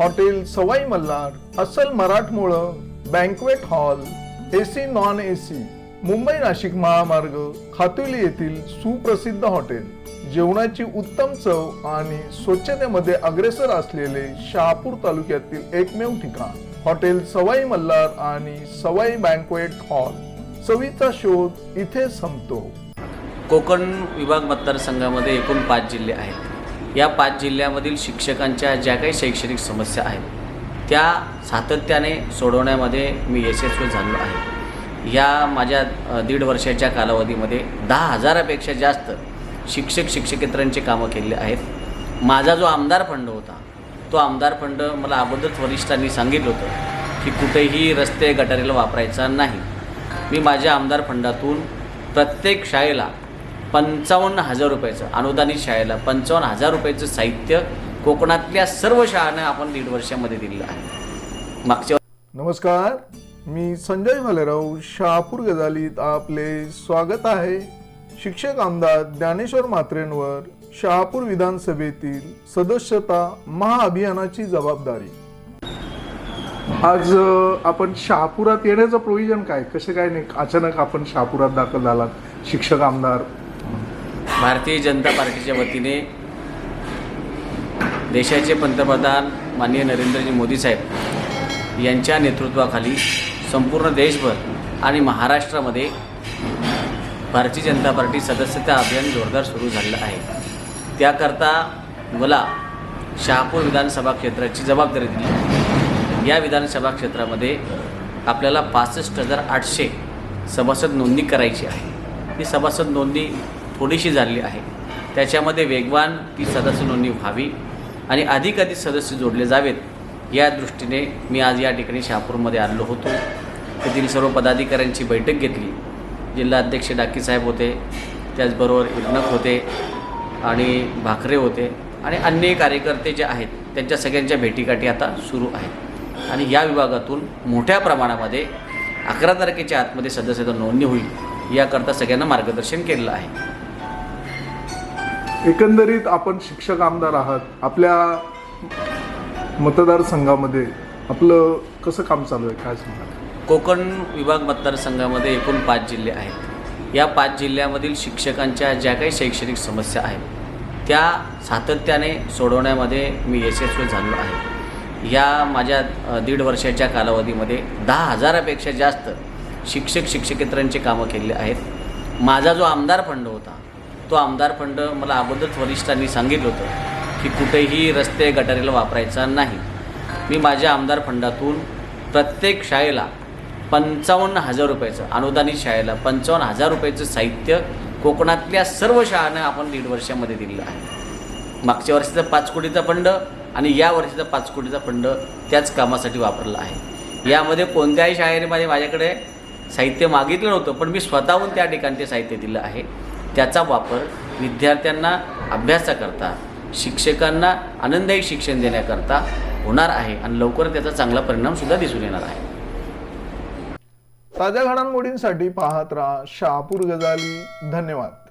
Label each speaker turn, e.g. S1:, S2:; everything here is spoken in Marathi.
S1: हॉटेल सवाई मल्हार अस्सल मराठमोळं banquet hall AC non AC Mumbai Nashik महामार्ग खातुली येथील सुप्रसिद्ध हॉटेल. जेवणाची उत्तम चव आणि स्वच्छतेमध्ये अग्रेसर असलेले शहापूर तालुक्यातील एकमेव ठिकाण. हॉटेल सवाई मल्हार आणि सवाई बँकवेट हॉल चवीचा शोध इथे संपतो.
S2: कोकण विभाग मतदारसंघामध्ये एकूण पाच जिल्हे आहेत. या पाच जिल्ह्यामधील शिक्षकांच्या ज्या काही शैक्षणिक समस्या आहेत त्या सातत्याने सोडवण्यामध्ये मी यशस्वी झालो आहे. या माझ्या दीड वर्षाच्या कालावधीमध्ये दहा हजारापेक्षा जास्त शिक्षक शिक्षकेतरांची कामं केली आहेत. माझा जो आमदार फंड होता तो आमदार फंड मला अगोदरच वरिष्ठांनी सांगितलं होतं की कुठेही रस्ते गटारीला वापरायचा नाही. मी माझ्या आमदार फंडातून प्रत्येक शाळेला पंचावन्न हजार रुपयाचं अनुदानित शाळेला पंचावन्न हजार रुपयाचं साहित्य कोकणातल्या सर्व शाळांना आपण दीड वर्षामध्ये दिलेलं आहे. मागच्या
S1: नमस्कार मी संजय भालेराव शहापूर गजालीत आपले स्वागत आहे. शिक्षक आमदार ज्ञानेश्वर मात्रेंवर शहापूर विधानसभेतील सदस्यता महाअभियानाची जबाबदारी. आज आपण शहापुरात येण्याचं प्रोव्हिजन काय? कसं काय नाही? अचानक आपण शहापुरात दाखल झालात शिक्षक आमदार
S2: भारतीय जनता पार्टीच्या वतीने देशाचे पंतप्रधान माननीय नरेंद्रजी मोदी साहेब यांच्या नेतृत्वाखाली संपूर्ण देशभर आणि महाराष्ट्रामध्ये भारतीय जनता पार्टी सदस्यता अभियान जोरदार सुरू झालेलं आहे. त्याकरता मला शहापूर विधानसभा क्षेत्राची जबाबदारी दिली. या विधानसभा क्षेत्रामध्ये आपल्याला पासष्ट हजार आठशे सभासद नोंदणी करायची आहे. ही सभासद नोंदणी थोडीशी झालेली आहे. त्याच्यामध्ये वेगवान ती सदस्य नोंदणी व्हावी आणि अधिकाधिक सदस्य जोडले जावेत या दृष्टीने मी आज या ठिकाणी शहापूरमध्ये आलेलो होतो. तेथील सर्व पदाधिकाऱ्यांची बैठक घेतली. जिल्हाध्यक्ष डाकीसाहेब होते त्याचबरोबर इर्नक होते आणि भाकरे होते आणि अन्य कार्यकर्ते जे आहेत त्यांच्या सगळ्यांच्या भेटीगाठी आता सुरू आहेत. आणि या विभागातून मोठ्या प्रमाणामध्ये अकरा तारखेच्या आतमध्ये सदस्यता नोंदणी होईल याकरता सगळ्यांना मार्गदर्शन केलेलं आहे.
S1: एकंदरीत आपण शिक्षक आमदार आहात. आपल्या मतदारसंघामध्ये आपलं कसं काम चालू आहे? काय सांगा
S2: कोकण विभाग मतदारसंघामध्ये एकूण पाच जिल्हे आहेत. या पाच जिल्ह्यामधील शिक्षकांच्या ज्या काही शैक्षणिक समस्या आहेत त्या सातत्याने सोडवण्यामध्ये मी यशस्वी झालो आहे. या माझ्या दीड वर्षाच्या कालावधीमध्ये दहा हजारापेक्षा जास्त शिक्षक शिक्षकेतरांची कामं केलेली आहेत. माझा जो आमदार फंड होता तो आमदार फंड मला अगोदरच वरिष्ठांनी सांगितलं होतं की कुठेही रस्ते गटारीला वापरायचा नाही. मी माझ्या आमदार फंडातून प्रत्येक शाळेला पंचावन्न हजार रुपयाचं अनुदानित शाळेला पंचावन्न हजार रुपयाचं साहित्य कोकणातल्या सर्व शाळांना आपण दीड वर्षामध्ये दिलेलं आहे. मागच्या वर्षीचा पाच कोटीचा फंड आणि या वर्षीचा पाच कोटीचा फंड त्याच कामासाठी वापरला आहे. यामध्ये कोणत्याही शाळेमध्ये माझ्याकडे साहित्य मागितलं नव्हतं पण मी स्वतःहून त्या ठिकाणी ते साहित्य दिलं आहे. त्याचा वापर विद्यार्थ्यांना अभ्यासाकरता शिक्षकांना आनंददायी शिक्षण देण्याकरता होणार आहे आणि लवकर त्याचा चांगला परिणामसुद्धा दिसून येणार आहे.
S1: ताज्या घडामोडींसाठी पाहत राहा शहापूर गजाली. धन्यवाद.